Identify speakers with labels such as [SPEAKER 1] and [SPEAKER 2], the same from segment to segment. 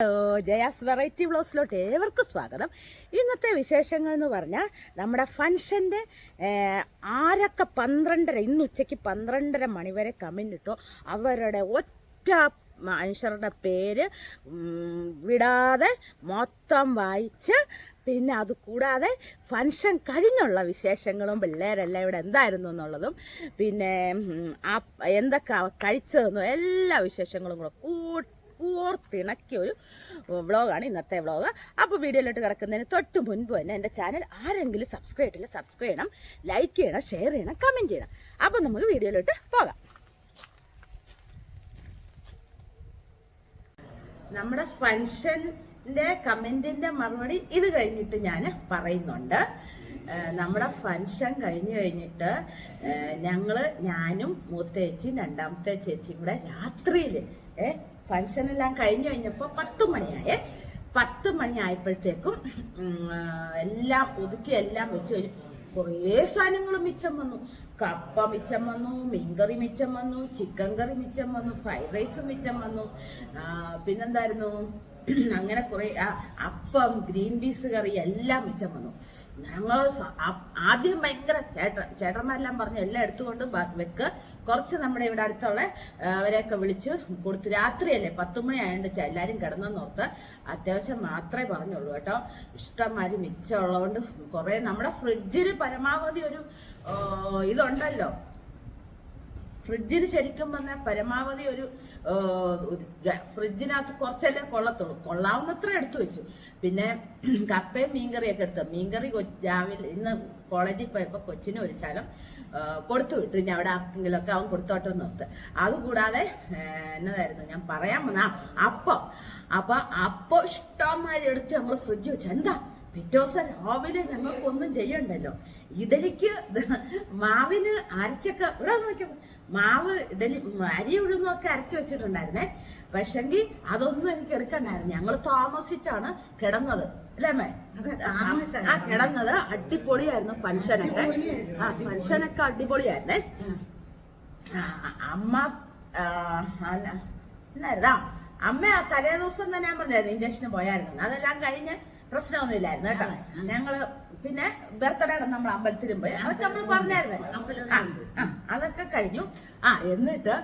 [SPEAKER 1] Hello Jaya's variety ബ്ലോസിലോട്ട് ഏവർക്കും സ്വാഗതം. ഇന്നത്തെ വിശേഷങ്ങൾ എന്ന് പറഞ്ഞാൽ നമ്മുടെ ഫംഗ്ഷന്റെ ആരൊക്കെ പന്ത്രണ്ടര ഇന്ന് ഉച്ചയ്ക്ക് പന്ത്രണ്ടര മണിവരെ കമന്റിട്ടോ അവരുടെ ഒറ്റ മനുഷ്യരുടെ പേര് വിടാതെ മൊത്തം വായിച്ച് പിന്നെ അത് കൂടാതെ ഫംഗ്ഷൻ കഴിഞ്ഞുള്ള വിശേഷങ്ങളും പിള്ളേരെല്ലാം ഇവിടെ എന്തായിരുന്നു എന്നുള്ളതും പിന്നെ ആ എന്തൊക്കെ കഴിച്ചതെന്നും എല്ലാ വിശേഷങ്ങളും കൂടെ കൂട്ടി ഓർത്തിണക്കിയ ഒരു വ്ളോഗാണ് ഇന്നത്തെ വ്ളോഗ്. അപ്പോൾ വീഡിയോയിലോട്ട് കിടക്കുന്നതിന് തൊട്ട് മുൻപ് തന്നെ എന്റെ ചാനൽ ആരെങ്കിലും സബ്സ്ക്രൈബ് ചെയ്തില്ല സബ്സ്ക്രൈബ് ചെയ്യണം ലൈക്ക് ചെയ്യണം ഷെയർ ചെയ്യണം കമന്റ് ചെയ്യണം. അപ്പോൾ നമുക്ക് വീഡിയോയിലോട്ട് പോകാം. നമ്മുടെ ഫങ്ഷന്റെ കമന്റിന്റെ മറുപടി ഇത് കഴിഞ്ഞിട്ട് ഞാൻ പറയുന്നുണ്ട്. നമ്മുടെ ഫങ്ഷൻ കഴിഞ്ഞ് കഴിഞ്ഞിട്ട് ഞങ്ങൾ ഞാനും മൂത്തേച്ചി രണ്ടാമത്തെ ചേച്ചിയും കൂടെ രാത്രിയിൽ ഏ ഫങ്ഷനെല്ലാം കഴിഞ്ഞു കഴിഞ്ഞപ്പോൾ പത്ത് മണിയായേ. പത്ത് മണിയായപ്പോഴത്തേക്കും എല്ലാം ഒതുക്കി എല്ലാം വെച്ച് കഴിഞ്ഞു കുറേ സാധനങ്ങൾ മിച്ചം വന്നു. കപ്പ മിച്ചം വന്നു മീൻകറി മിച്ചം വന്നു ചിക്കൻ കറി മിച്ചം വന്നു ഫ്രൈഡ് റൈസ് മിച്ചം വന്നു. പിന്നെന്തായിരുന്നു? അങ്ങനെ കുറെ അപ്പം ഗ്രീൻ പീസ് കറി എല്ലാം മിച്ചം വന്നു. ഞങ്ങൾ ആദ്യം ഭയങ്കര ചേട്ടൻ ചേട്ടന്മാരെല്ലാം പറഞ്ഞു എല്ലാം എടുത്തുകൊണ്ട് വെക്ക്. കുറച്ച് നമ്മുടെ ഇവിടെ അടുത്തുള്ള അവരെയൊക്കെ വിളിച്ച് കൊടുത്തു. രാത്രിയല്ലേ? പത്ത് മണി ആയതുകൊണ്ട് എല്ലാവരും കിടന്നെന്നോർത്ത് അത്യാവശ്യം മാത്രമേ പറഞ്ഞുള്ളൂ കേട്ടോ. ഇഷ്ടംമാര് മിച്ചമുള്ളതുകൊണ്ട് കുറെ നമ്മുടെ ഫ്രിഡ്ജിൽ പരമാവധി ഒരു ഇതുണ്ടല്ലോ. ഫ്രിഡ്ജിന് ശരിക്കും പറഞ്ഞാൽ പരമാവധി ഒരു ഫ്രിഡ്ജിനകത്ത് കുറച്ചല്ലേ കൊള്ളത്തുള്ളൂ. കൊള്ളാവുന്നത്ര എടുത്തു വെച്ചു. പിന്നെ കപ്പയും മീൻകറിയൊക്കെ എടുത്തു. മീൻകറി രാവിലെ ഇന്ന് കോളേജിൽ പോയപ്പോൾ കൊച്ചിന് ഒരു ശാലം കൊടുത്തു വിട്ടു. ഇനി അവിടെ ആർക്കെങ്കിലുമൊക്കെ അവൻ കൊടുത്തോട്ടെ നിർത്ത് അതുകൂടാതെ എന്നതായിരുന്നു ഞാൻ പറയാൻ വന്ന അപ്പം. അപ്പൊ അപ്പം ഇഷ്ടമാരി എടുത്ത് നമ്മൾ ഫ്രിഡ്ജ് വെച്ച്. എന്താ? പിറ്റേ ദിവസം രാവിലെ ഞങ്ങൾക്കൊന്നും ചെയ്യണ്ടല്ലോ. ഇഡലിക്ക് മാവിന് അരച്ചൊക്കെ ഇവിടെ നോക്കിയപ്പോ മാവ് ഇഡലി അരി ഉഴുന്നൊക്കെ അരച്ചു വെച്ചിട്ടുണ്ടായിരുന്നേ. പക്ഷെങ്കിൽ അതൊന്നും എനിക്ക് എടുക്കണ്ടായിരുന്നു. ഞങ്ങൾ താമസിച്ചാണ് കിടന്നത്. അല്ലേ അമ്മേ? ആ കിടന്നത്. അടിപൊളിയായിരുന്നു ഫംഗ്ഷനൊക്കെ. ആ ഫംഗ്ഷനൊക്കെ അടിപൊളിയായിരുന്നേ. അമ്മ എന്നായിരുന്നാ അമ്മ ആ തലേ ദിവസം തന്നെ ഞാൻ പറഞ്ഞായിരുന്നു ഇഞ്ചക്ഷന് പോയായിരുന്നു. അതെല്ലാം കഴിഞ്ഞ് പ്രശ്നമൊന്നുമില്ലായിരുന്നു കേട്ടോ. ഞങ്ങൾ പിന്നെ ബർത്ത്ഡേ നമ്മൾ അമ്പലത്തിലും പോയി. അതൊക്കെ നമ്മൾ പറഞ്ഞായിരുന്നു ആ, ആ, അതൊക്കെ കഴിഞ്ഞു. ആ എന്നിട്ട്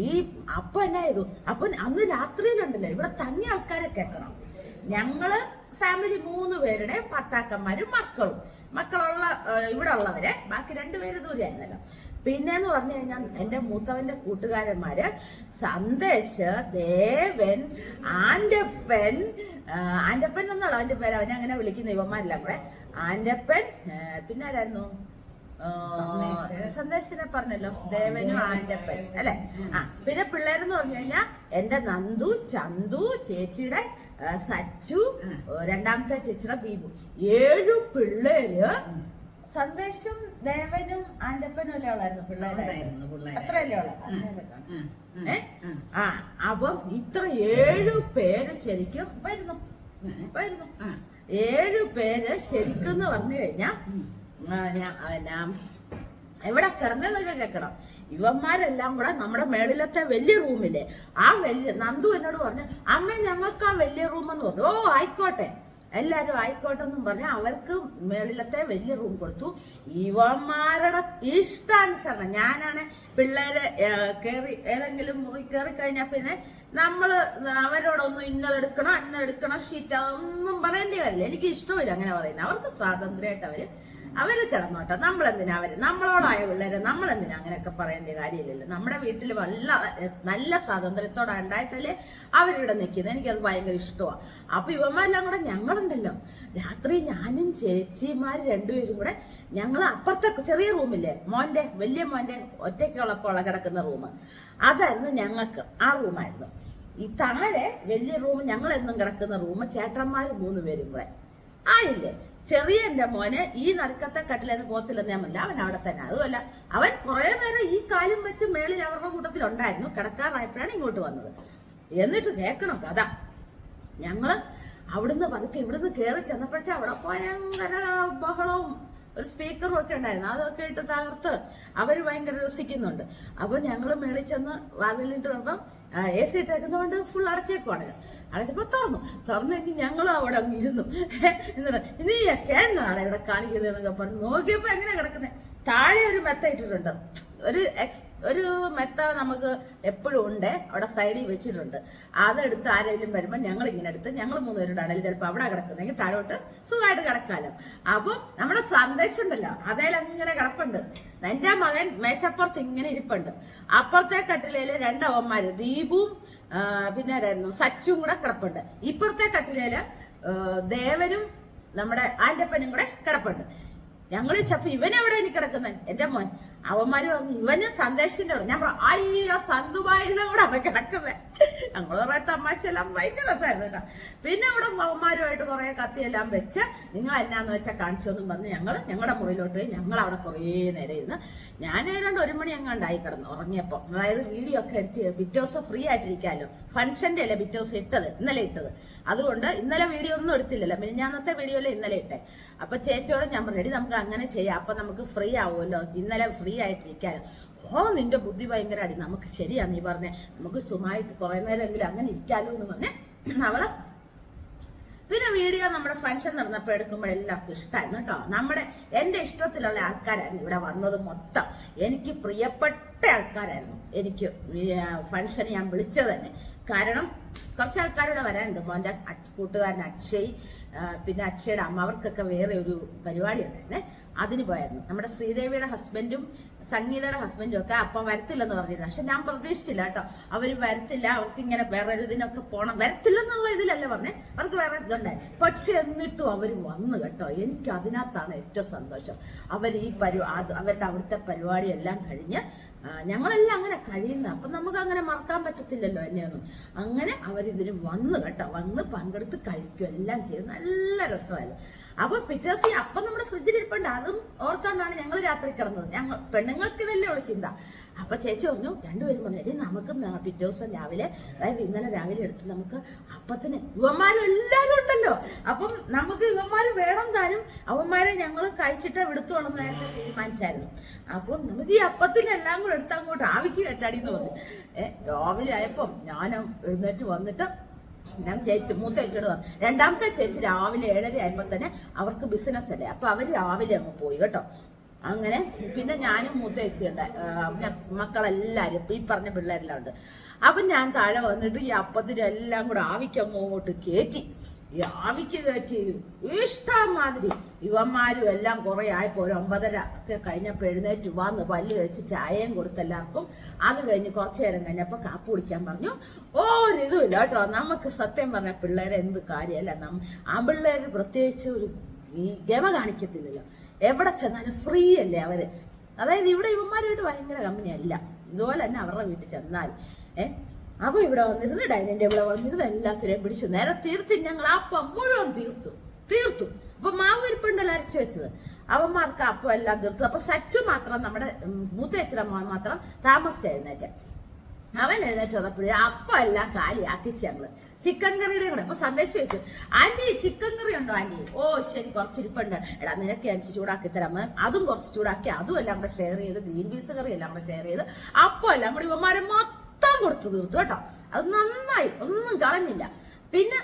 [SPEAKER 1] ഈ അപ്പൊ എന്നാ ചെയ്തു? അപ്പൊ അന്ന് രാത്രിയിലുണ്ടല്ലോ ഇവിടെ തങ്ങിയ ആൾക്കാരെ കേൾക്കണം. ഞങ്ങൾ ഫാമിലി മൂന്ന് പേരുടെ ഭർത്താക്കന്മാരും മക്കളും. മക്കളുള്ള ഇവിടെ ഉള്ളവരെ ബാക്കി രണ്ടുപേര് ദൂരെയായിരുന്നല്ലോ. പിന്നെന്ന് പറഞ്ഞു കഴിഞ്ഞാൽ എന്റെ മൂത്തവന്റെ കൂട്ടുകാരന്മാര് സന്ദേശ് ദേവൻ ആന്റപ്പൻ ആന്റപ്പൻ എന്നാണോ അവന്റെ പേര് അവനെ അങ്ങനെ വിളിക്കുന്ന ഇവന്മാരെല്ലാം കൂടെ. ആന്റപ്പൻ പിന്നെ ആരായിരുന്നു സന്ദേശനെ പറഞ്ഞല്ലോ. ദേവനും ആന്റപ്പൻ അല്ലെ? ആ പിന്നെ പിള്ളേരെന്ന് പറഞ്ഞു കഴിഞ്ഞാൽ എന്റെ നന്ദു ചന്തു ചേച്ചിയുടെ സച്ചു രണ്ടാമത്തെ ചേച്ചിയുടെ ദീപു. ഏഴു പിള്ളേര് സന്ദേശും ദേവനും ആന്റപ്പനും അല്ലേ ഉള്ളായിരുന്നു പിള്ളേരായിരുന്നു. അത്രയല്ലേ ഉള്ളു. ആ അപ്പം ഇത്ര ഏഴു പേര് ശരിക്കും വരുന്നു. വരുന്നു. ഏഴു പേര് ശരിക്കും എന്ന് പറഞ്ഞു കഴിഞ്ഞാ ഞാൻ എവിടെ കിടന്നതൊക്കെ കേൾക്കണം. ഇവന്മാരെല്ലാം കൂടെ നമ്മുടെ മേളിലത്തെ വലിയ റൂമിൽ ആ വലിയ നന്ദു എന്നോട് പറഞ്ഞു അമ്മ ഞങ്ങൾക്ക് ആ വലിയ റൂം എന്ന് പറഞ്ഞു. ഓ ആയിക്കോട്ടെ. എല്ലാരും ആയിക്കോട്ടെ എന്നും പറഞ്ഞ് അവർക്ക് മേളിലത്തെ വലിയ റൂം കൊടുത്തു. ഇവന്മാരുടെ ഇഷ്ടാനുസരണം. ഞാനാണ് പിള്ളേരെ കയറി ഏതെങ്കിലും മുറി കയറി കഴിഞ്ഞാൽ പിന്നെ നമ്മൾ അവരോടൊന്നും ഇന്നതെടുക്കണം അന്നെടുക്കണം ഷീറ്റ് അതൊന്നും പറയേണ്ടി വരില്ല. എനിക്ക് ഇഷ്ടമില്ല അങ്ങനെ പറയുന്നത്. അവർക്ക് സ്വാതന്ത്ര്യമായിട്ട് അവർ അവർ കിടന്നോട്ടെ. നമ്മളെന്തിനാ അവർ? നമ്മളോടായ പിള്ളേരെ നമ്മളെന്തിനാ അങ്ങനെയൊക്കെ പറയേണ്ട കാര്യമില്ലല്ലോ. നമ്മുടെ വീട്ടിൽ വല്ല നല്ല സ്വാതന്ത്ര്യത്തോടെ ഉണ്ടായിട്ടല്ലേ അവരിവിടെ നിൽക്കുന്നത്. എനിക്കത് ഭയങ്കര ഇഷ്ടമാണ് അപ്പൊ ഇവന്മാരെല്ലാം കൂടെ ഞങ്ങളുണ്ടല്ലോ. രാത്രി ഞാനും ചേച്ചിമാര് രണ്ടുപേരും കൂടെ ഞങ്ങൾ അപ്പുറത്തെ ചെറിയ റൂമില്ലേ? മോന്റെ വലിയ മോന്റെ ഒറ്റയ്ക്കുള്ളപ്പോൾ കിടക്കുന്ന റൂം അതായിരുന്നു ഞങ്ങൾക്ക് ആ റൂമായിരുന്നു. ഈ താഴെ വലിയ റൂം ഞങ്ങളെന്നും കിടക്കുന്ന റൂം ചേട്ടന്മാര് മൂന്ന് പേരും കൂടെ. ആയില്ലേ? ചെറിയ എന്റെ മോന് ഈ നടുക്കത്തെ കട്ടിലെന്ന് പോകത്തില്ലെന്ന് ഞാൻ അവൻ അവിടെ തന്നെ. അതുമല്ല അവൻ കുറെ നേരം ഈ കാലും വെച്ച് മേളിൽ അവരുടെ കൂട്ടത്തിലുണ്ടായിരുന്നു. കിടക്കാറായപ്പോഴാണ് ഇങ്ങോട്ട് വന്നത്. എന്നിട്ട് കേൾക്കണം കഥ. ഞങ്ങൾ അവിടുന്ന് പതുക്കെ ഇവിടുന്ന് കയറി ചെന്നപ്പോഴത്തെ അവിടെ ഭയങ്കര ബഹളവും ഒരു സ്പീക്കറും ഒക്കെ ഉണ്ടായിരുന്നു. അതൊക്കെ ഇട്ട് തകർത്ത് അവർ ഭയങ്കര രസിക്കുന്നുണ്ട്. അപ്പൊ ഞങ്ങൾ മേളിൽ ചെന്ന് വാതിലിട്ട് വരുമ്പം എ സി ഇട്ടേക്കുന്നതുകൊണ്ട് ഫുൾ അടച്ചേക്കുവാണ്. അടച്ചപ്പോ തുറന്നു തുറന്നു. കഴിഞ്ഞ് ഞങ്ങളും അവിടെ അങ്ങ് ഇരുന്നു. നീയൊക്കെ എന്നാണ് ഇവിടെ കാണിക്കുന്നത്? എന്നൊക്കെ പറഞ്ഞു. നോക്കിയപ്പോ എങ്ങനെ കിടക്കുന്നത് താഴെ ഒരു മെത്ത ഇട്ടിട്ടുണ്ട്. ഒരു എക്സ് ഒരു മെത്ത നമുക്ക് എപ്പോഴും ഉണ്ട്. അവിടെ സൈഡിൽ വെച്ചിട്ടുണ്ട്. അതെടുത്ത് ആരെങ്കിലും വരുമ്പോൾ ഞങ്ങൾ ഇങ്ങനെ എടുത്ത് ഞങ്ങൾ മൂന്നുപേരുണ്ടാണെങ്കിൽ ചിലപ്പോൾ അവിടെ കിടക്കുന്നെങ്കിൽ താഴോട്ട് സുഖമായിട്ട് കിടക്കാലോ. അപ്പം നമ്മുടെ സന്ദേശം ഉണ്ടല്ലോ. അതേൽ അങ്ങനെ കിടപ്പുണ്ട്. എന്റെ മകൻ മേശപ്പുറത്ത് ഇങ്ങനെ ഇരിപ്പുണ്ട്. അപ്പുറത്തെ കട്ടിലയിൽ രണ്ടവന്മാര് ദീപും പിന്നെ ആരായിരുന്നു സച്ചും കൂടെ കിടപ്പുണ്ട്. ഇപ്പുറത്തെ കട്ടിലേൽ ദേവനും നമ്മുടെ ആന്റപ്പനും കൂടെ കിടപ്പുണ്ട്. ഞങ്ങൾ ചപ്പ ഇവനെവിടെ എനിക്ക് കിടക്കുന്നത് എന്റെ മോൻ. അവന്മാര് പറഞ്ഞു ഇവന് സന്ദേശിന്റെ ഞാൻ പറഞ്ഞു അയ്യോ സന്തുബായിന്റെ കൂടെ അവൻ കിടക്കുന്നത് ഞങ്ങൾ കുറെ തമാശ എല്ലാം ഭയങ്കര രസമായിരുന്നു കേട്ടോ. പിന്നെ ഇവിടെ അവന്മാരുമായിട്ട് കുറെ കത്തിയെല്ലാം വെച്ച് നിങ്ങൾ എന്നാന്ന് വെച്ചാൽ കാണിച്ചോന്നും പറഞ്ഞ് ഞങ്ങൾ ഞങ്ങളുടെ മുറിയിലോട്ട് ഞങ്ങൾ അവിടെ കുറേ നേരം ഇരുന്ന് ഞാൻ ഏതാണ്ട് ഒരു മണി അങ്ങാണ്ടായി കിടന്നു ഉറങ്ങിയപ്പോൾ അതായത് വീഡിയോ ഒക്കെ എഡിറ്റ് ചെയ്ത് പിറ്റേ ഫ്രീ ആയിട്ടിരിക്കാമല്ലോ ഫംഗ്ഷന്റെ അല്ലേ പിറ്റേ ദിവസം ഇട്ടത് ഇന്നലെ ഇട്ടത്. അതുകൊണ്ട് ഇന്നലെ വീഡിയോ ഒന്നും എടുത്തില്ലല്ലോ. മിനിഞ്ഞാന്നത്തെ അല്ലേ ഇന്നലെ ഇട്ടേ. അപ്പൊ ചേച്ചിയോട് ഞാൻ പറഞ്ഞു നമുക്ക് അങ്ങനെ ചെയ്യാം. അപ്പൊ നമുക്ക് ഫ്രീ ആവുമല്ലോ. ഇന്നലെ ഫ്രീ ആയിട്ടിരിക്കാലോ. ഓ നിന്റെ ബുദ്ധി ഭയങ്കര അടി. നമുക്ക് ശരിയാ നീ പറഞ്ഞേ. നമുക്ക് സുഖമായിട്ട് കുറെ നേരമെങ്കിലും അങ്ങനെ ഇരിക്കാലോ എന്ന് പറഞ്ഞേ. അവൾ പിന്നെ വീഡിയോ നമ്മുടെ ഫംഗ്ഷൻ നടന്നപ്പോൾ എടുക്കുമ്പോൾ എല്ലാവർക്കും ഇഷ്ടമായിരുന്നു കേട്ടോ. നമ്മുടെ എന്റെ ഇഷ്ടത്തിലുള്ള ആൾക്കാരായിരുന്നു ഇവിടെ വന്നത് മൊത്തം. എനിക്ക് പ്രിയപ്പെട്ട ആൾക്കാരായിരുന്നു. എനിക്ക് ഫംഗ്ഷൻ ഞാൻ വിളിച്ചത് തന്നെ. കാരണം കുറച്ച് ആൾക്കാരുടെ വരാനുണ്ട്. മോന്റെ അ- കൂട്ടുകാരൻ അക്ഷയ് പിന്നെ അക്ഷയുടെ അമ്മ അവർക്കൊക്കെ വേറെ ഒരു പരിപാടി ഉണ്ടായിരുന്നേ. അതിന് പോയായിരുന്നു. നമ്മുടെ ശ്രീദേവിയുടെ ഹസ്ബൻഡും സംഗീതയുടെ ഹസ്ബൻഡും ഒക്കെ അപ്പം വരത്തില്ലെന്ന് പറഞ്ഞിരുന്നു. പക്ഷെ ഞാൻ പ്രതീക്ഷിച്ചില്ല കേട്ടോ. അവർ വരത്തില്ല അവർക്ക് ഇങ്ങനെ വേറെ ഇതിനൊക്കെ പോണം. വരത്തില്ലെന്നുള്ള ഇതിലല്ല പറഞ്ഞേ. അവർക്ക് വേറെ ഇതുണ്ടായി. പക്ഷെ എന്നിട്ടും അവർ വന്നു കേട്ടോ. എനിക്ക് അതിനകത്താണ് ഏറ്റവും സന്തോഷം. അവർ ഈ പരി അത് അവരുടെ അവിടുത്തെ പരിപാടിയെല്ലാം കഴിഞ്ഞ് ഞങ്ങളെല്ലാം അങ്ങനെ കഴിയുന്ന അപ്പം നമുക്ക് അങ്ങനെ മറക്കാൻ പറ്റത്തില്ലല്ലോ എന്നെയൊന്നും. അങ്ങനെ അവരിതിന് വന്നു കേട്ടോ. വന്ന് പങ്കെടുത്ത് കഴിക്കും. എല്ലാം ചെയ്ത് നല്ല രസമായിരുന്നു. അപ്പൊ പിറ്റേ ദിവസം അപ്പം നമ്മുടെ ഫ്രിഡ്ജിൽ ഇരിപ്പുണ്ട്. അതും ഓർത്തോണ്ടാണ് ഞങ്ങൾ രാത്രി കിടന്നത്. ഞങ്ങൾ പെണ്ണുങ്ങൾക്ക് ഇതല്ലേ ഉള്ള ചിന്ത. അപ്പൊ ചേച്ചി പറഞ്ഞു രണ്ടുപേരും പറഞ്ഞു എടി നമുക്ക് പിറ്റേ ദിവസം രാവിലെ അതായത് ഇന്നലെ രാവിലെ എടുത്ത് നമുക്ക് അപ്പത്തിന് യുവന്മാരും എല്ലാവരും ഉണ്ടല്ലോ. അപ്പം നമുക്ക് ഇവന്മാര് വേണം താനും അവന്മാരെ ഞങ്ങൾ കഴിച്ചിട്ട് എടുത്തോളം നേരത്തെ തീരുമാനിച്ചായിരുന്നു. അപ്പം നമുക്ക് ഈ അപ്പത്തിനെല്ലാം കൂടെ എടുത്ത് അങ്ങോട്ട് ആവിക്ക് കറ്റാടി എന്ന് പറഞ്ഞു. ഏഹ് രാവിലെ ആയപ്പം ഞാൻ എഴുന്നേറ്റ് വന്നിട്ട് ഞാൻ ചേച്ചി മൂത്ത ചേച്ചിയോട് പറഞ്ഞു രണ്ടാമത്തെ ചേച്ചി രാവിലെ ഏഴര ആയപ്പോൾ തന്നെ അവർക്ക് ബിസിനസ് അല്ലേ? അപ്പൊ അവർ രാവിലെ അങ്ങ് പോയി കേട്ടോ. അങ്ങനെ പിന്നെ ഞാനും മൂത്ത ചേച്ചിയുണ്ട് പിന്നെ മക്കളെല്ലാരും ഇപ്പൊ ഈ പറഞ്ഞ പിള്ളേരെല്ലാം ഉണ്ട്. അപ്പൊ ഞാൻ താഴെ വന്നിട്ട് ഈ അപ്പത്തിനെല്ലാം കൂടെ ആവിക്കങ്ങോട്ട് കയറ്റി ഈ ആവിക്ക് കയറ്റി. ഇഷ്ടമാതിരി. ഇവന്മാരും എല്ലാം കുറെ ആയപ്പോ ഒരു ഒമ്പതര ഒക്കെ കഴിഞ്ഞപ്പോ എഴുന്നേറ്റ് വന്ന് പല്ല് കഴിച്ച് ചായയും കൊടുത്ത് എല്ലാവർക്കും. അത് കഴിഞ്ഞ് കുറച്ചു നേരം കഴിഞ്ഞപ്പോൾ കാപ്പ് കുടിക്കാൻ പറഞ്ഞു. ഒരിതുമില്ല കേട്ടോ. നമുക്ക് സത്യം പറഞ്ഞ പിള്ളേരെ എന്ത് കാര്യമല്ല നം ആ പിള്ളേര് പ്രത്യേകിച്ച് ഒരു ഈ ഗമ കാണിക്കത്തില്ലല്ലോ. എവിടെ ചെന്നാലും ഫ്രീ അല്ലേ അവർ? അതായത് ഇവിടെ ഇവന്മാരുമായിട്ട് ഭയങ്കര കമ്പനി അല്ല. ഇതുപോലെ തന്നെ അവരുടെ വീട്ടിൽ ചെന്നാൽ. ഏഹ് അവ ഇവിടെ വന്നിരുന്ന് ഡൈനിങ് ടേബിളിൽ വന്നിരുന്ന് എല്ലാത്തിനെയും പിടിച്ചു. നേരെ തീർത്ത് ഞങ്ങൾ അപ്പം മുഴുവൻ തീർത്തു. തീർത്തു. അപ്പൊ മാവ് ഇരിപ്പുണ്ടല്ലോ അരച്ചു വെച്ചത്. അവന്മാർക്ക് അപ്പം എല്ലാം തീർത്തു. അപ്പൊ സച്ചു മാത്രം നമ്മുടെ മൂത്തയച്ചിയുടെ മോൻ മാത്രം താമസിച്ച് അവൻ എഴുന്നേറ്റ് വന്നപ്പോഴേ അപ്പം എല്ലാം കാലിയാക്കിച്ച് ഞങ്ങൾ. ചിക്കൻ കറിയുടെ കൂടെ. അപ്പൊ സന്ദേശം വെച്ചു ആന്റി ചിക്കൻ കറി ഉണ്ടോ ആന്റി? ഓ ശരി കുറച്ച് ഇരിപ്പുണ്ട്. എടാ നിനക്ക് അഞ്ച് ചൂടാക്കി തരാം. അതും കുറച്ച് ചൂടാക്കി. അതും എല്ലാം കൂടെ ഷെയർ ചെയ്ത് ഗ്രീൻ പീസ് കറി എല്ലാം കൂടെ ഷെയർ ചെയ്ത് അപ്പം എല്ലാം കൂടി ഇവന്മാരെ മൊത്തം കൊടുത്തു തീർത്തു കേട്ടോ. അത് നന്നായി. ഒന്നും കളഞ്ഞില്ല. പിന്നെ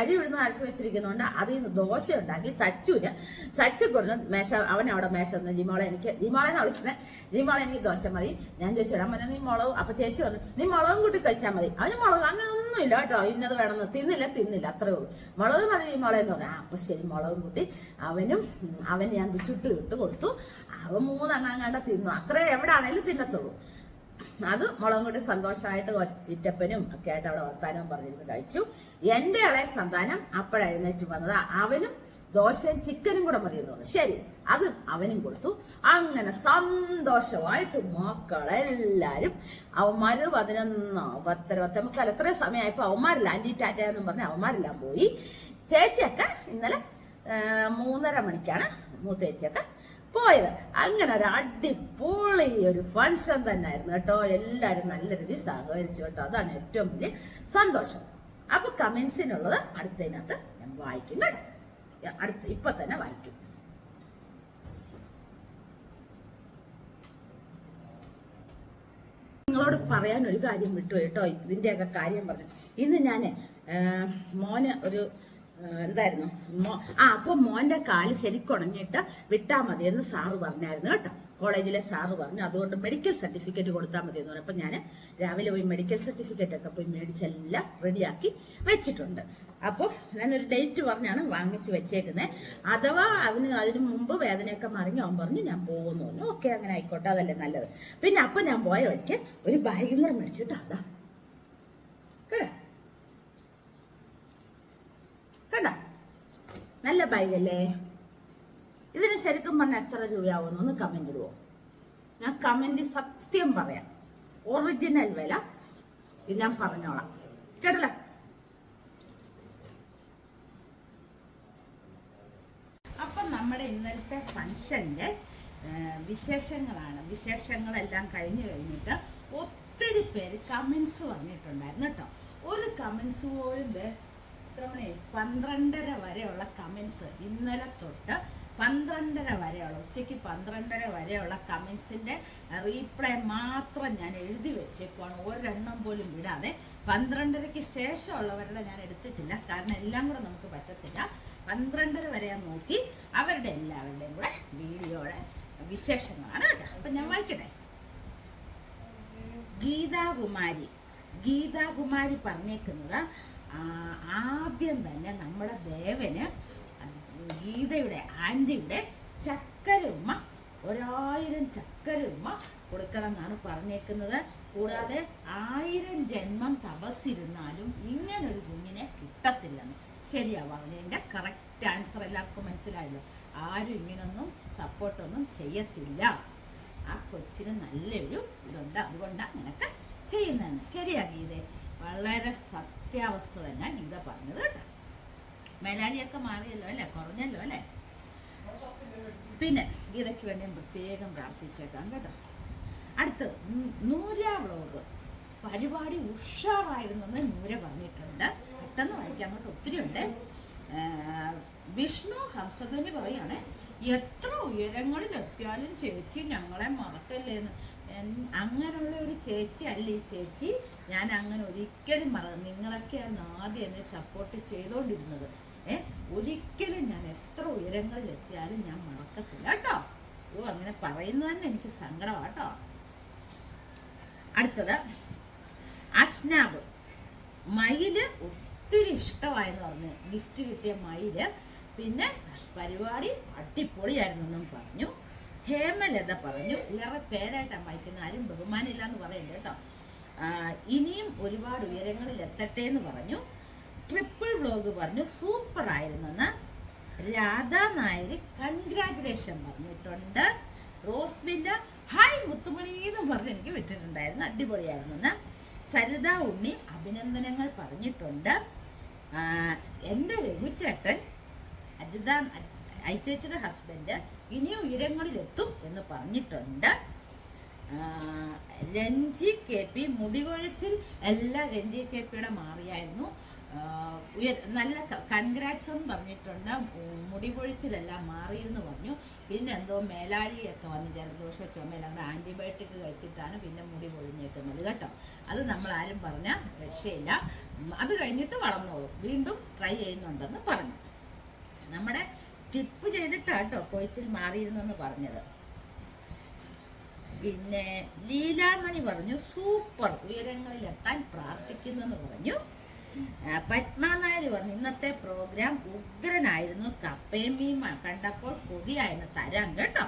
[SPEAKER 1] അരി ഇവിടുന്ന് അരച്ച് വെച്ചിരിക്കുന്നതുകൊണ്ട് അതിൽ നിന്ന് ദോശ ഉണ്ടാക്കി സച്ചുവിന് സച്ചു കൊടുത്ത് മേശ അവൻ അവിടെ മേശ വന്ന് ജിമോളെ എനിക്ക് ജിമോളെ എന്നാ വിളിക്കുന്നത് ജിമോളെ എനിക്ക് ദോശ മതി. ഞാൻ ചോദിച്ചിടാൻ മോനെ നീ മുളക് അപ്പൊ ചേച്ചി പറഞ്ഞു നീ മുളകും കൂട്ടി കഴിച്ചാൽ മതി. അവന് മുളക് അങ്ങനെ ഒന്നുമില്ല കേട്ടോ. ഇന്നത് വേണമെന്ന്. തിന്നില്ല തിന്നില്ല. അത്രേ ഉള്ളൂ. മുളക് മതി ജിമോളെ എന്ന് പറഞ്ഞു. അപ്പൊ ശരി മുളകും കൂട്ടി അവനും അവന് ഞാൻ ചുട്ട് ഇട്ട് കൊടുത്തു. അവൻ മൂന്നെണ്ണം കണ്ട തിന്നു. അത്രേ എവിടെ ആണെങ്കിലും തിന്നത്തുള്ളൂ. അത് മുളകും കൂടി സന്തോഷമായിട്ട് ചിറ്റപ്പനും ഒക്കെ ആയിട്ട് അവിടെ വർത്താനവും പറഞ്ഞിരുന്ന് കഴിച്ചു. എന്റെ ഇളയ സന്താനം അപ്പോഴെഴുന്നേറ്റ് വന്നത്. അവനും ദോശയും ചിക്കനും കൂടെ മതി എന്ന് പറഞ്ഞു. ശരി അത് അവനും കൊടുത്തു. അങ്ങനെ സന്തോഷമായിട്ട് മക്കളെല്ലാരും അവന്മാര് പതിനൊന്നോ പത്തര പത്തമുക്കാൽ എത്രയും സമയമായപ്പോ അവന്മാരില്ല. ആന്റി ടാറ്റ എന്നും പറഞ്ഞ് അവന്മാരെല്ലാം പോയി. ചേച്ചിയൊക്കെ ഇന്നലെ മൂന്നര മണിക്കാണ് മൂത്തേച്ചിയൊക്കെ പോയത്. അങ്ങനെ ഒരു അടിപൊളി ഒരു ഫംഗ്ഷൻ തന്നെ ആയിരുന്നു കേട്ടോ. എല്ലാവരും നല്ല രീതിയിൽ സഹകരിച്ചു കേട്ടോ. അതാണ് ഏറ്റവും വലിയ സന്തോഷം. അപ്പൊ കമന്റ്സിനുള്ളത് അടുത്തതിനകത്ത് ഞാൻ വായിക്കും കേട്ടോ. അടുത്ത് ഇപ്പൊ തന്നെ വായിക്കും. നിങ്ങളോട് പറയാൻ ഒരു കാര്യം വിട്ടു കേട്ടോ. ഇതിന്റെയൊക്കെ കാര്യം പറഞ്ഞു. ഇന്ന് ഞാൻ മോന് ഒരു എന്തായിരുന്നു? ആ അപ്പോൾ മോന്റെ കാൽ ശരിക്കുണങ്ങിയിട്ട് വിട്ടാൽ മതി എന്ന് സാറ് പറഞ്ഞായിരുന്നു കേട്ടോ. കോളേജിലെ സാറ് പറഞ്ഞു അതുകൊണ്ട് മെഡിക്കൽ സർട്ടിഫിക്കറ്റ് കൊടുത്താൽ മതി എന്ന് പറഞ്ഞപ്പോൾ ഞാൻ രാവിലെ പോയി മെഡിക്കൽ സർട്ടിഫിക്കറ്റ് ഒക്കെ പോയി മേടിച്ചെല്ലാം റെഡിയാക്കി വെച്ചിട്ടുണ്ട്. അപ്പോൾ ഞാനൊരു ഡേറ്റ് പറഞ്ഞാണ് വാങ്ങിച്ച് വെച്ചേക്കുന്നത് അഥവാ അവന് അതിന് മുമ്പ് വേദനയൊക്കെ മറിഞ്ഞ് അവൻ പറഞ്ഞു ഞാൻ പോകുന്നു പറഞ്ഞു. ഓക്കെ അങ്ങനെ ആയിക്കോട്ടെ അതല്ലേ നല്ലത്. പിന്നെ അപ്പോൾ ഞാൻ പോയ വഴിക്ക് ഒരു ബാഗും കൂടെ മേടിച്ചിട്ട് അതാ. കേട്ടോ? കണ്ട? നല്ല ബാഗല്ലേ ഇതിന് ശരിക്കും പറഞ്ഞാൽ എത്ര രൂപയാവുമെന്ന് ഒന്ന് കമന്റ് ഇടുവോ? ഞാൻ കമന്റ് സത്യം പറയാം. ഒറിജിനൽ വില ഇത് ഞാൻ പറഞ്ഞോളാം. കേട്ടല്ലോ? അപ്പം നമ്മുടെ ഇന്നലത്തെ ഫംഗ്ഷന്റെ വിശേഷങ്ങളാണ്. വിശേഷങ്ങളെല്ലാം കഴിഞ്ഞു കഴിഞ്ഞിട്ട് ഒത്തിരി പേര് കമന്റ്സ് വന്നിട്ടുണ്ടായിരുന്നു കേട്ടോ. ഒരു കമന്റ്സ് പോലും എത്ര മണി പന്ത്രണ്ടര വരെയുള്ള കമൻസ് ഇന്നലെ തൊട്ട് പന്ത്രണ്ടര വരെയുള്ള ഉച്ചയ്ക്ക് പന്ത്രണ്ടര വരെയുള്ള കമൻസിന്റെ റീപ്ലൈ മാത്രം ഞാൻ എഴുതി വെച്ചേക്കുവാണ്. ഒരെണ്ണം പോലും വിടാതെ പന്ത്രണ്ടരയ്ക്ക് ശേഷമുള്ളവരുടെ ഞാൻ എടുത്തിട്ടില്ല. കാരണം എല്ലാം കൂടെ നമുക്ക് പറ്റത്തില്ല. പന്ത്രണ്ടര വരെ ഞാൻ നോക്കി അവരുടെ എല്ലാവരുടെയും കൂടെ വീഡിയോയുടെ വിശേഷങ്ങളാണ് കേട്ടോ. അപ്പം ഞാൻ വായിക്കട്ടെ. ഗീതാകുമാരി. ഗീതാകുമാരി പറഞ്ഞേക്കുന്നത് ആദ്യം തന്നെ നമ്മുടെ ദേവന് ഗീതയുടെ ആന്റിയുടെ ചക്കര ഉമ്മ ഒരായിരം ചക്കര ഉമ്മ കൊടുക്കണം എന്നാണ് പറഞ്ഞേക്കുന്നത്. കൂടാതെ ആയിരം ജന്മം തപസ്സിരുന്നാലും ഇങ്ങനൊരു കുഞ്ഞിനെ കിട്ടത്തില്ലെന്ന്. ശരിയാ പറഞ്ഞതിന്റെ കറക്റ്റ് ആൻസർ എല്ലാവർക്കും മനസ്സിലായല്ലോ. ആരും ഇങ്ങനൊന്നും സപ്പോർട്ടൊന്നും ചെയ്യത്തില്ല. ആ കൊച്ചിന് നല്ലൊരു ഇതുണ്ട്. അതുകൊണ്ടാണ് നിനക്ക് ചെയ്യുന്നതെന്ന്. ശരിയാ ഗീത. വളരെ സത്യാവസ്ഥ തന്നെ ഗീത പറഞ്ഞത് കേട്ടോ. മേലാളിയൊക്കെ മാറിയല്ലോ അല്ലേ? കുറഞ്ഞല്ലോ അല്ലേ? പിന്നെ ഗീതയ്ക്ക് വേണ്ടി പ്രത്യേകം പ്രാർത്ഥിച്ചേക്കാം കേട്ടോ. അടുത്തത് നൂര വ്ളോഗ് പരിപാടി ഉഷാറായിരുന്നെന്ന് നൂര പറഞ്ഞിട്ടുണ്ട്. പെട്ടെന്ന് വായിക്കാൻ കൊണ്ട് ഒത്തിരി ഉണ്ട്. വിഷ്ണു ഹംസധ്വനി പറയാണ് എത്ര ഉയരങ്ങളിൽ എത്തിയാലും ചേച്ചി ഞങ്ങളെ മറക്കല്ലേന്ന്. അങ്ങനെയുള്ള ഒരു ചേച്ചി അല്ല ഈ ചേച്ചി. ഞാൻ അങ്ങനെ ഒരിക്കലും മറ നിങ്ങളൊക്കെയാണ് ആദ്യം എന്നെ സപ്പോർട്ട് ചെയ്തുകൊണ്ടിരുന്നത് ഏ? ഒരിക്കലും ഞാൻ എത്ര ഉയരങ്ങളിൽ എത്തിയാലും ഞാൻ മറക്കത്തില്ല കേട്ടോ. ഓ അങ്ങനെ പറയുന്നത് തന്നെ എനിക്ക് സങ്കടമാണ് കേട്ടോ. അടുത്തത് അഷ്നാബ്. മയിൽ ഒത്തിരി ഇഷ്ടമായെന്ന് പറഞ്ഞ്. ഗിഫ്റ്റ് കിട്ടിയ മയിൽ. പിന്നെ പരിപാടി അടിപൊളിയായിരുന്നു എന്നും പറഞ്ഞു. ഹേമലത പറഞ്ഞു. എല്ലാവരുടെ പേരായിട്ടാണ് വായിക്കുന്നത് ആരും ബഹുമാനമില്ല എന്ന് പറയല്ലേ കേട്ടോ. ഇനിയും ഒരുപാട് ഉയരങ്ങളിൽ എത്തട്ടെ എന്ന് പറഞ്ഞു. ട്രിപ്പിൾ ബ്ലോഗ് പറഞ്ഞു. സൂപ്പർ ആയിരുന്നെന്ന് രാധാ നായർ കൺഗ്രാചുലേഷൻ പറഞ്ഞിട്ടുണ്ട്. റോസ്വില്ല ഹായ് മുത്തുമണി എന്ന് പറഞ്ഞ് എനിക്ക് വിട്ടിട്ടുണ്ടായിരുന്നു. അടിപൊളിയായിരുന്നെന്ന് സരിത ഉണ്ണി അഭിനന്ദനങ്ങൾ പറഞ്ഞിട്ടുണ്ട്. എന്റെ രഘുചേട്ടൻ അജിത അയച്ചേച്ചിയുടെ ഹസ്ബൻഡ് ഇനിയും ഉയരങ്ങളിലെത്തും എന്ന് പറഞ്ഞിട്ടുണ്ട്. രഞ്ജി കെ പി മുടികൊഴിച്ചിൽ എല്ലാം രഞ്ജി കെ പിയുടെ മാറിയായിരുന്നു. ഉയർ നല്ല കൺഗ്രാറ്റ്സ് എന്ന് പറഞ്ഞിട്ടുണ്ട്. മുടി പൊഴിച്ചിലെല്ലാം മാറിയെന്ന് പറഞ്ഞു. പിന്നെ എന്തോ മേലാഴിയൊക്കെ വന്ന് ജലദോഷ ചുമയെല്ലാം ആന്റിബയോട്ടിക് കഴിച്ചിട്ടാണ് പിന്നെ മുടി പൊഴിഞ്ഞേക്കുന്നത് കേട്ടോ. അത് നമ്മൾ ആരും പറഞ്ഞ രക്ഷയില്ല. അത് കഴിഞ്ഞിട്ട് വളർന്നോളും. വീണ്ടും ട്രൈ ചെയ്യുന്നുണ്ടെന്ന് പറഞ്ഞു. നമ്മുടെ ടിപ്പ് ചെയ്തിട്ടാട്ടോ കൊഴിച്ചിൽ മാറിയിരുന്നെന്ന് പറഞ്ഞത്. പിന്നെ ലീലാമണി പറഞ്ഞു സൂപ്പർ ഉയരങ്ങളിൽ എത്താൻ പ്രാർത്ഥിക്കുന്നെന്ന് പറഞ്ഞു. ആ, പറഞ്ഞു ഇന്നത്തെ പ്രോഗ്രാം ഉഗ്രനായിരുന്നു. കപ്പയും മീമാണ് കണ്ടപ്പോൾ കൊതിയായിരുന്നു തരാം കേട്ടോ.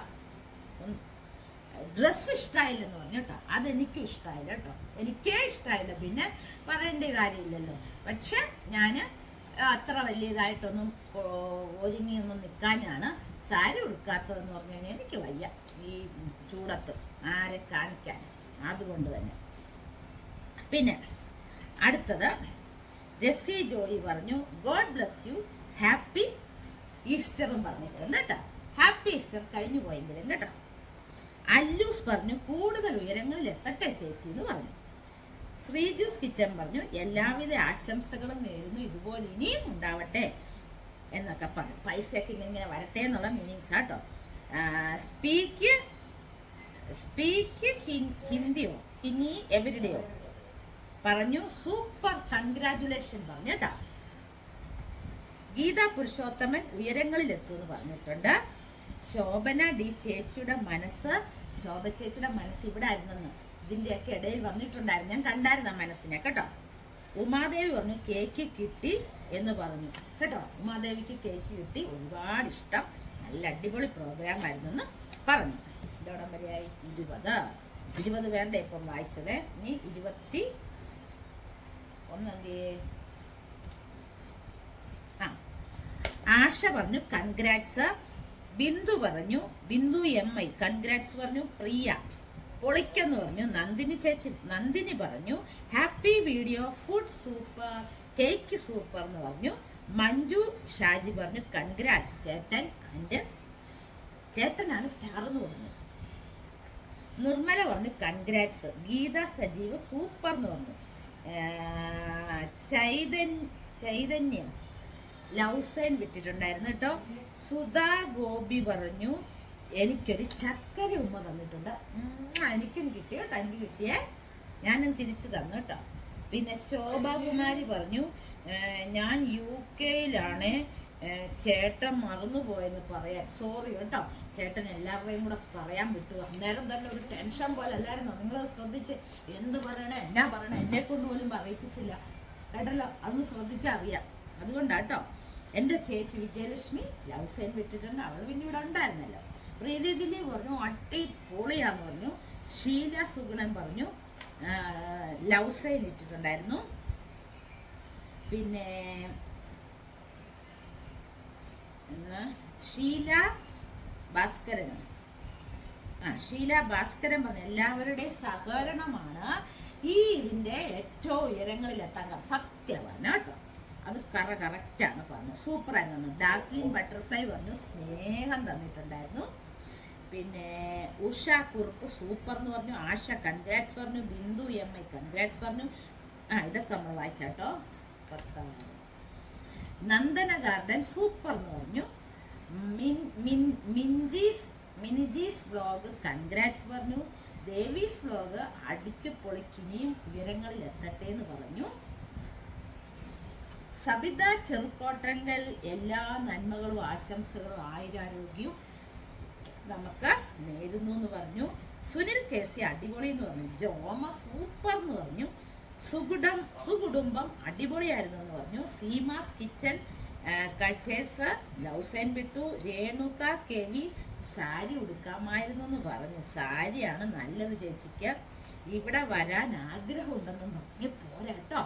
[SPEAKER 1] ഡ്രസ്സ് ഇഷ്ടമായില്ലെന്ന് പറഞ്ഞു കേട്ടോ. അതെനിക്കും ഇഷ്ടമായില്ല കേട്ടോ. എനിക്കേ ഇഷ്ടമായില്ല പിന്നെ പറയേണ്ട കാര്യമില്ലല്ലോ. പക്ഷെ ഞാൻ അത്ര വലിയതായിട്ടൊന്നും ഒരുങ്ങിയൊന്നും നിൽക്കാനാണ് സാരി ഉടുക്കാത്തതെന്ന് പറഞ്ഞു കഴിഞ്ഞാൽ എനിക്ക് വയ്യ. ഈ ചൂടത്ത് ആരെ കാണിക്കാൻ. അതുകൊണ്ട് തന്നെ. പിന്നെ അടുത്തത് രസി ജോയി പറഞ്ഞു ഗോഡ് ബ്ലസ് യു ഹാപ്പി ഈസ്റ്ററും പറഞ്ഞിട്ടുണ്ട് കേട്ടോ. ഹാപ്പി ഈസ്റ്റർ കഴിഞ്ഞു പോയെങ്കിലും കേട്ടോ. അല്ലൂസ് പറഞ്ഞു കൂടുതൽ ഉയരങ്ങളിൽ എത്തട്ടെ ചേച്ചി എന്ന് പറഞ്ഞു. ശ്രീജൂസ് കിച്ചൻ പറഞ്ഞു എല്ലാവിധ ആശംസകളും നേരുന്നു. ഇതുപോലെ ഇനിയും ഉണ്ടാവട്ടെ. എന്നൊക്കെ പറഞ്ഞു. പൈസയൊക്കെ ഇങ്ങനെ വരട്ടെ എന്നുള്ള മീനിങ്സ് ആട്ടോ സ്പീക്ക് സ്പീക്ക് ഹിന്ദിയോ? ഹിനി എവരിഡേയോ പറഞ്ഞു സൂപ്പർ കൺഗ്രാറ്റുലേഷൻ പറഞ്ഞു കേട്ടോ. ഗീത പുരുഷോത്തമൻ ഉയരങ്ങളിൽ എത്തുമെന്ന് പറഞ്ഞിട്ടുണ്ട്. ശോഭന ഡി ചേച്ചിയുടെ മനസ്സ് ശോഭ ചേച്ചിയുടെ മനസ്സ് ഇവിടെ ആയിരുന്നെന്ന് ഇതിന്റെയൊക്കെ ഇടയിൽ വന്നിട്ടുണ്ടായിരുന്നു. ഞാൻ കണ്ടായിരുന്നു ആ മനസ്സിനെ കേട്ടോ. ഉമാദേവി പറഞ്ഞു കേക്ക് കിട്ടി എന്ന് പറഞ്ഞു. കേട്ടോ? ഉമാദേവിക്ക് കേക്ക് കിട്ടി. ഒരുപാട് ഇഷ്ടം. നല്ല അടിപൊളി പ്രോഗ്രാം ആയിരുന്നെന്ന് പറഞ്ഞു. ഇതോടം വരെയായി? ഇരുപത്. ഇരുപത് പേരുടെ ഇപ്പം വായിച്ചത്. ഇനി ഇരുപത്തി ഒന്നേ ആ. ആശ പറഞ്ഞു കൺഗ്രാറ്റ്സ് ബിന്ദു പറഞ്ഞു ബിന്ദു എം ഐ കൺഗ്രാറ്റ്സ് പറഞ്ഞു പ്രിയ. പൊളിക്കെന്ന് പറഞ്ഞു നന്ദിനി ചേച്ചി നന്ദിനി പറഞ്ഞു happy video food super cake super എന്ന് പറഞ്ഞു. മഞ്ജു ഷാജി പറഞ്ഞു കൺഗ്രാറ്റ്സ് ചേട്ടൻ. ആൻഡ് ചേട്ടനാണ് സ്റ്റാർ എന്ന് പറഞ്ഞു. നിർമ്മല പറഞ്ഞു കൺഗ്രാറ്റ്സ് ഗീത സജീവ് സൂപ്പർ എന്ന് പറഞ്ഞു. ചൈതൻ ചൈതന്യം ലവ് സൈൻ വിട്ടിട്ടുണ്ടായിരുന്നു കേട്ടോ. സുധാ ഗോപി പറഞ്ഞു എനിക്കൊരു ചക്കര ഉമ്മ തന്നിട്ടുണ്ട്. എനിക്കും കിട്ടി കേട്ടോ. എനിക്ക് കിട്ടിയേ ഞാനും തിരിച്ചു തന്നു കേട്ടോ. പിന്നെ ശോഭാകുമാരി പറഞ്ഞു ഞാൻ യു കെയിലാണ്. ചേട്ടൻ മറന്നുപോയെന്ന് പറയാൻ. സോറി കേട്ടോ. ചേട്ടൻ എല്ലാവരുടെയും കൂടെ പറയാൻ വിട്ടു. അന്നേരം തന്നെ ഒരു ടെൻഷൻ പോലെ എല്ലാവരും നിങ്ങൾ ശ്രദ്ധിച്ച് എന്ത് പറയണേ എന്നാ പറയണേ എന്നെ കൊണ്ട് പോലും പറയിപ്പിച്ചില്ല. കേട്ടല്ലോ? അതൊന്ന് ശ്രദ്ധിച്ചറിയാം അതുകൊണ്ടാട്ടോ എന്റെ ചേച്ചി വിജയലക്ഷ്മി ലവ് സൈൻ വിട്ടിട്ടുണ്ട്. അവൾ പിന്നെ ഇവിടെ ഉണ്ടായിരുന്നല്ലോ. പ്രീതി ദിലീപ് പറഞ്ഞു അട്ടി പൊളിയാന്ന് പറഞ്ഞു. ഷീല സുഗുണൻ പറഞ്ഞു ലവ് സൈൻ ഇട്ടിട്ടുണ്ടായിരുന്നു. പിന്നെ ഷീല ഭാസ്കരൻ. ആ ഷീല ഭാസ്കരൻ പറഞ്ഞു എല്ലാവരുടെയും സഹകരണമാണ് ഈ ഇതിന്റെ ഏറ്റവും കാരണം. സത്യമാണ് കേട്ടോ. അത് കറ കറക്റ്റാണ് പറഞ്ഞത്. സൂപ്പറായി ആയിരുന്നു ഡാസ്ലിൻ ബട്ടർഫ്ലൈ പറഞ്ഞു സ്നേഹം തന്നിട്ടുണ്ടായിരുന്നു. പിന്നെ ഉഷ കുറുപ്പ് സൂപ്പർ എന്ന് പറഞ്ഞു ആശ കൺഗ്രാറ്റ്സ് പറഞ്ഞു ബിന്ദു എം ഐ കൺഗ്രാറ്റ്സ് പറഞ്ഞു. ആ ഇതൊക്കെ നമ്മൾ വായിച്ചാട്ടോ. നന്ദന ഗാർഡൻ സൂപ്പർ എന്ന് പറഞ്ഞു. മിൻ മിൻ മിനിജീസ് വ്ലോഗ് കൺഗ്രാറ്റ്സ് പറഞ്ഞു. ദേവീസ് വ്ലോഗ് അടിച്ച് പൊളിക്കിനിയും ഉയരങ്ങളിൽ എത്തട്ടെ എന്ന് പറഞ്ഞു. സബിത ചെറുക്കോട്ടങ്ങൾ എല്ലാ നന്മകളും ആശംസകളും ആയുരാരോഗ്യവും നമുക്ക് നേരുന്നു എന്ന് പറഞ്ഞു. സുനിൽ കെ സി അടിപൊളി എന്ന് പറഞ്ഞു. ജോമ സൂപ്പർ എന്ന് പറഞ്ഞു. സുകുടം സുകുടുംബം അടിപൊളിയായിരുന്നു എന്ന് പറഞ്ഞു. സീമാസ് കിച്ചൻ കച്ചേസ് ലൗസൈൻ വിട്ടു രേണുക കെവി സാരി ഉടുക്കാമായിരുന്നു എന്ന് പറഞ്ഞു. സാരിയാണ് നല്ലത് ചേച്ചിക്ക്. ഇവിടെ വരാൻ ആഗ്രഹമുണ്ടെന്ന് പറഞ്ഞു പോരാട്ടോ.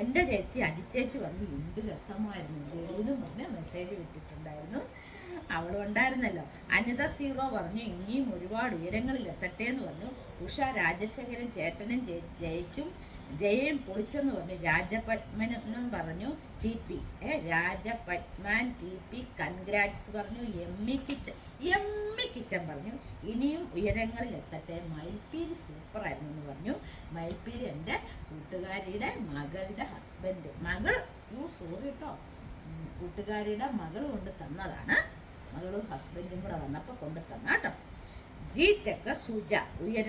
[SPEAKER 1] എന്റെ ചേച്ചി അജിച്ചേച്ചി വന്ന് എന്ത് രസമായിരുന്നു. എന്ന് പറഞ്ഞ് മെസ്സേജ് വിട്ടിട്ടുണ്ടായിരുന്നു. അവളും ഉണ്ടായിരുന്നല്ലോ അനിത സീറോ പറഞ്ഞു ഇനിയും ഒരുപാട് ഉയരങ്ങളിൽ എത്തട്ടെ എന്ന് പറഞ്ഞു. ഉഷ രാജശേഖരൻ ചേട്ടനും ജയിക്കും ജയയും പൊളിച്ചെന്ന് പറഞ്ഞു. രാജപത്മനും പറഞ്ഞു T P A Rajapadman T P congrats പറഞ്ഞു. M Emmy kitchen Emmy kitchen പറഞ്ഞു ഇനിയും ഉയരങ്ങളിൽ എത്തട്ടെ. മയിൽപ്പീരി സൂപ്പറായിരുന്നു എന്ന് പറഞ്ഞു. മയിൽപ്പീരി എന്റെ കൂട്ടുകാരിയുടെ മകളുടെ ഹസ്ബൻഡ് മകൾ യു സോറി കേട്ടോ കൂട്ടുകാരിയുടെ മകൾ കൊണ്ട് തന്നതാണ്. മകളും ഹസ്ബൻഡും കൂടെ വന്നപ്പോൾ കൊണ്ടു തന്ന കേട്ടോ. ജി ടെക് സുജ ഉയര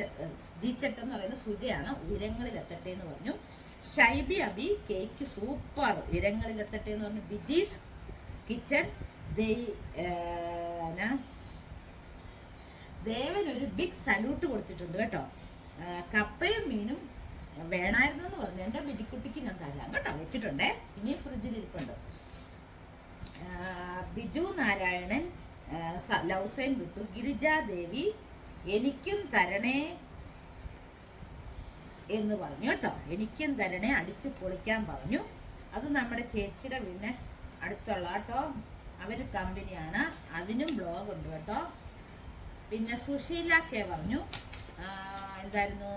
[SPEAKER 1] ജി എന്ന് പറയുന്നത് സുജയാണ്. ഉയരങ്ങളിൽ എത്തട്ടെ എന്ന് പറഞ്ഞു. Shybi Abi cake super. ഉയരങ്ങളിൽ എത്തട്ടെ എന്ന് പറഞ്ഞു. ബിജീസ് കിച്ചൺ ദേവൻ ഒരു ബിഗ് സല്യൂട്ട് കൊടുത്തിട്ടുണ്ട് കേട്ടോ. കപ്പയും മീനും വേണമായിരുന്നു എന്ന് പറഞ്ഞു. എന്റെ ബിജിക്കുട്ടിക്ക് ഞാൻ തരാം കേട്ടോ. വെച്ചിട്ടുണ്ടേ. ഇനി ഫ്രിഡ്ജിൽ ഇരിപ്പുണ്ട്. ബിജു നാരായണൻ ലൗസേൻ സൈൻ വിട്ടു. ഗിരിജാദേവി എനിക്കും തരണേ എന്ന് പറഞ്ഞു കേട്ടോ. എനിക്കും തരണേ അടിച്ചു പൊളിക്കാൻ പറഞ്ഞു. അത് നമ്മുടെ ചേച്ചിയുടെ പിന്നെ അടുത്തുള്ള കേട്ടോ. അവർ കമ്പനിയാണ്. അതിനും ബ്ലോഗ് ഉണ്ട് കേട്ടോ. പിന്നെ സുശീല കെ പറഞ്ഞു. എന്തായിരുന്നു?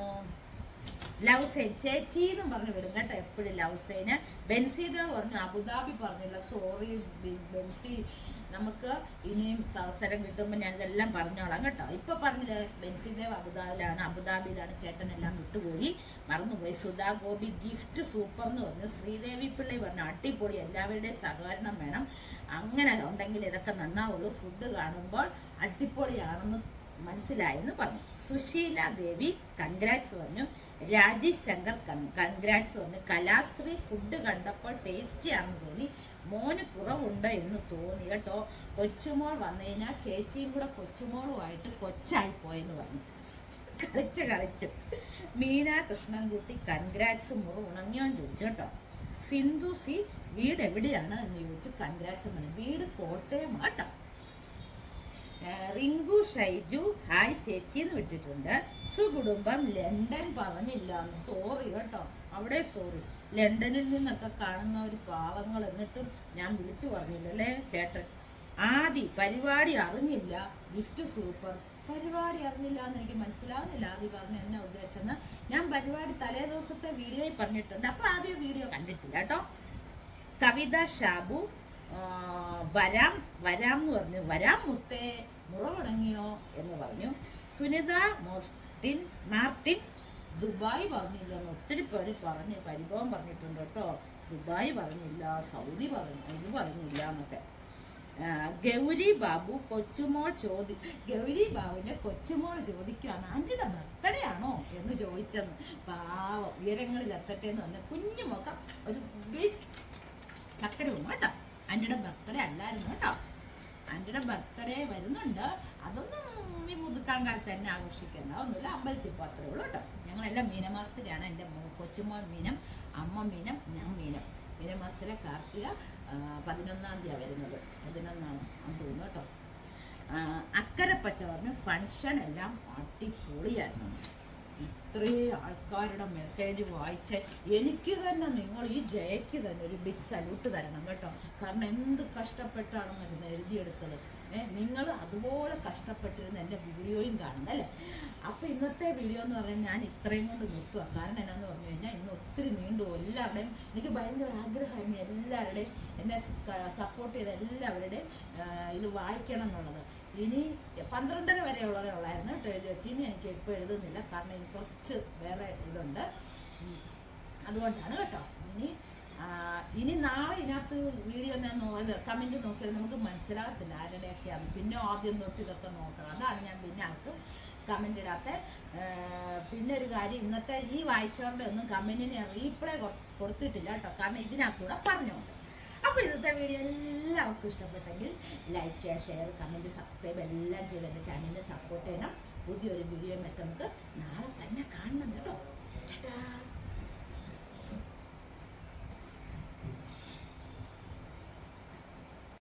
[SPEAKER 1] ലവ് സൈൻ ചേച്ചി എന്നും പറഞ്ഞു വിടും കേട്ടോ എപ്പോഴും ലവ് സൈന്. പറഞ്ഞു അബുദാബി പറഞ്ഞില്ല സോറി ബെൻസി നമുക്ക് ഇനിയും അവസരം കിട്ടുമ്പോൾ ഞാൻ ഇതെല്ലാം പറഞ്ഞോളാം കേട്ടോ. ഇപ്പൊ പറഞ്ഞില്ല ബെൻസിദേവ് അബുദാബിയിലാണ് അബുദാബിയിലാണ് ചേട്ടൻ എല്ലാം വിട്ടുപോയി മറന്നുപോയി. സുധാ ഗോപി ഗിഫ്റ്റ് സൂപ്പർ എന്ന് പറഞ്ഞു. ശ്രീദേവി പിള്ളി പറഞ്ഞു അടിപൊളി എല്ലാവരുടെയും സഹകരണം വേണം. അങ്ങനെ ഉണ്ടെങ്കിൽ ഇതൊക്കെ നന്നാവുള്ളൂ. ഫുഡ് കാണുമ്പോൾ അടിപൊളിയാണെന്ന് മനസ്സിലായെന്ന് പറഞ്ഞു. സുശീല ദേവി കൺഗ്രാറ്റ്സ് പറഞ്ഞു. രാജേഷ് ശങ്കർ കൺഗ്രാറ്റ്സ് പറഞ്ഞു കലാശ്രീ ഫുഡ് കണ്ടപ്പോൾ ടേസ്റ്റി ആണെന്ന് തോന്നി. മോന് കുറവുണ്ട് എന്ന് തോന്നി കേട്ടോ. കൊച്ചുമോൾ വന്നു കഴിഞ്ഞാൽ ചേച്ചിയും കൂടെ കൊച്ചുമോളുമായിട്ട് കൊച്ചായി പോയെന്ന് പറഞ്ഞു. കളിച്ച് കളിച്ച്. മീന കൃഷ്ണൻകുട്ടി കൺഗ്രാറ്റ്സ് മുറ ഉണങ്ങിയോ ചോദിച്ചു കേട്ടോ. സിന്ധു സി വീട് എവിടെയാണ്? എന്ന് ചോദിച്ചു കൺഗ്രാറ്റ്സ് പറഞ്ഞു വീട് കോട്ടയം കേട്ടോ. റിങ്കു ഷൈജു ഹായ് ചേച്ചി എന്ന് വിട്ടിട്ടുണ്ട്. സുകുടുംബം ലണ്ടൻ പറഞ്ഞില്ല സോറി കേട്ടോ. അവിടെ സോറി ലണ്ടനിൽ നിന്നൊക്കെ കാണുന്ന ഒരു പാവങ്ങൾ എന്നിട്ടും ഞാൻ വിളിച്ചു പറഞ്ഞില്ലല്ലേ ചേട്ടൻ? ആദി പരിപാടി അറിഞ്ഞില്ല. Gift super. പരിപാടി അറിഞ്ഞില്ല എന്ന് എനിക്ക് മനസ്സിലാവുന്നില്ല. ആദ്യം പറഞ്ഞ എന്നാ ഉദ്ദേശം എന്ന് ഞാൻ പരിപാടി തലേ ദിവസത്തെ വീഡിയോയിൽ പറഞ്ഞിട്ടുണ്ട്. അപ്പൊ ആദ്യം വീഡിയോ കണ്ടിട്ടില്ല കേട്ടോ. കവിത ഷാബു വരാം വരാം എന്ന് പറഞ്ഞു. വരാം മുത്തേ. മുറവണങ്ങിയോ എന്ന് പറഞ്ഞു. സുനിത മോസ്റ്റിൻ മാർട്ടിൻ ദുബായ് പറഞ്ഞില്ലെന്ന് ഒത്തിരി പേര് പറഞ്ഞ് പരിഭവം പറഞ്ഞിട്ടുണ്ട് കേട്ടോ. ദുബായ് പറഞ്ഞില്ല സൗദി പറഞ്ഞു ഇത് പറഞ്ഞില്ല എന്നൊക്കെ. ഗൗരി ബാബു കൊച്ചുമോൾ ചോദി ഗൗരി ബാബുവിന്റെ കൊച്ചുമോൾ ചോദിക്കുകയാണ് ആന്റിയുടെ ബർത്ത്ഡേ ആണോ? എന്ന് ചോദിച്ചെന്ന്. പാവം ഉയരങ്ങളിൽ എത്തട്ടെ എന്ന് പറഞ്ഞ കുഞ്ഞു മുഖം ഒരു ചക്കര കേട്ടോ. ആന്റിയുടെ ബർത്ത്ഡേ അല്ലായിരുന്നു കേട്ടോ. ആന്റിയുടെ ബർത്ത്ഡേ വരുന്നുണ്ട്. അതൊന്നും ഈ മുതുക്കാൻ കാലത്ത് തന്നെ ആഘോഷിക്കേണ്ട. ഒന്നുമില്ല അമ്പലത്തിൽ ഇപ്പോൾ അത്രേ ഉള്ളൂ കേട്ടോ. ഞങ്ങളെല്ലാം മീനമാസത്തിലാണ്. എന്റെ കൊച്ചുമോൻ മീനം അമ്മ മീനം ഞാൻ മീനം. മീനമാസത്തിലെ കാർത്തിക പതിനൊന്നാം തീയതി വരുന്നത്. പതിനൊന്നാണ് എന്ന് തോന്നുന്നു കേട്ടോ. അക്കരെ പച്ച പറഞ്ഞു ഫങ്ഷൻ എല്ലാം അടിപൊളിയായിരുന്നു. ഇത്രയും ആൾക്കാരുടെ മെസ്സേജ് വായിച്ച്. എനിക്ക് തന്നെ നിങ്ങൾ ഈ ജയയ്ക്ക് തന്നെ ഒരു ബിഗ് സല്യൂട്ട് തരണം കേട്ടോ. കാരണം എന്ത് കഷ്ടപ്പെട്ടാണ് മരുന്ന് എഴുതിയെടുത്തത് നിങ്ങൾ അതുപോലെ കഷ്ടപ്പെട്ടിരുന്ന എന്റെ വീഡിയോയും കാണുന്നത് അല്ലേ? അപ്പോൾ ഇന്നത്തെ വീഡിയോ എന്ന് പറഞ്ഞാൽ ഞാൻ ഇത്രയും കൊണ്ട് നിർത്തുക കാരണം എന്നാന്ന് പറഞ്ഞു കഴിഞ്ഞാൽ ഇന്ന് ഒത്തിരി നീണ്ടു എല്ലാവരുടെയും എനിക്ക് ഭയങ്കര ആഗ്രഹമായിരുന്നു എല്ലാവരുടെയും എന്നെ സപ്പോർട്ട് ചെയ്ത എല്ലാവരുടെയും ഇത് വായിക്കണം എന്നുള്ളത്. ഇനി പന്ത്രണ്ടര വരെ ഉള്ളതേ ഉള്ളായിരുന്നു കേട്ടോ എഴുതി വെച്ച്. ഇനി എനിക്ക് ഇപ്പോൾ എഴുതുന്നില്ല. കാരണം എനിക്ക് കുറച്ച് വേറെ ഇതുണ്ട്. അതുകൊണ്ടാണ് കേട്ടോ. ഇനി ഇനി നാളെ ഇതിനകത്ത് വീഡിയോ ഞാൻ കമന്റ് നോക്കിയാൽ നമുക്ക് മനസ്സിലാകത്തില്ല ആരുടെയൊക്കെയാണ്. പിന്നെ ആദ്യം തൊട്ട് ഇതൊക്കെ നോക്കണം. അതാണ് ഞാൻ പിന്നെ ആൾക്ക് കമന്റ് ഇടാത്ത. പിന്നെ ഒരു കാര്യം ഇന്നത്തെ ഈ വായിച്ചവരുടെ ഒന്നും കമന്റിന് റീപ്ലൈ കുറച്ച് കൊടുത്തിട്ടില്ല കേട്ടോ. കാരണം ഇതിനകത്തൂടെ പറഞ്ഞുകൊണ്ട്. അപ്പോൾ ഇന്നത്തെ വീഡിയോ എല്ലാവർക്കും ഇഷ്ടപ്പെട്ടെങ്കിൽ ലൈക്ക് ചെയ്യുക ഷെയർ കമന്റ് സബ്സ്ക്രൈബ് എല്ലാം ചെയ്ത് എന്റെ ചാനലിനെ സപ്പോർട്ട് ചെയ്യണം. പുതിയൊരു വീഡിയോ മറ്റും നമുക്ക് നാളെ തന്നെ കാണണം കേട്ടോ.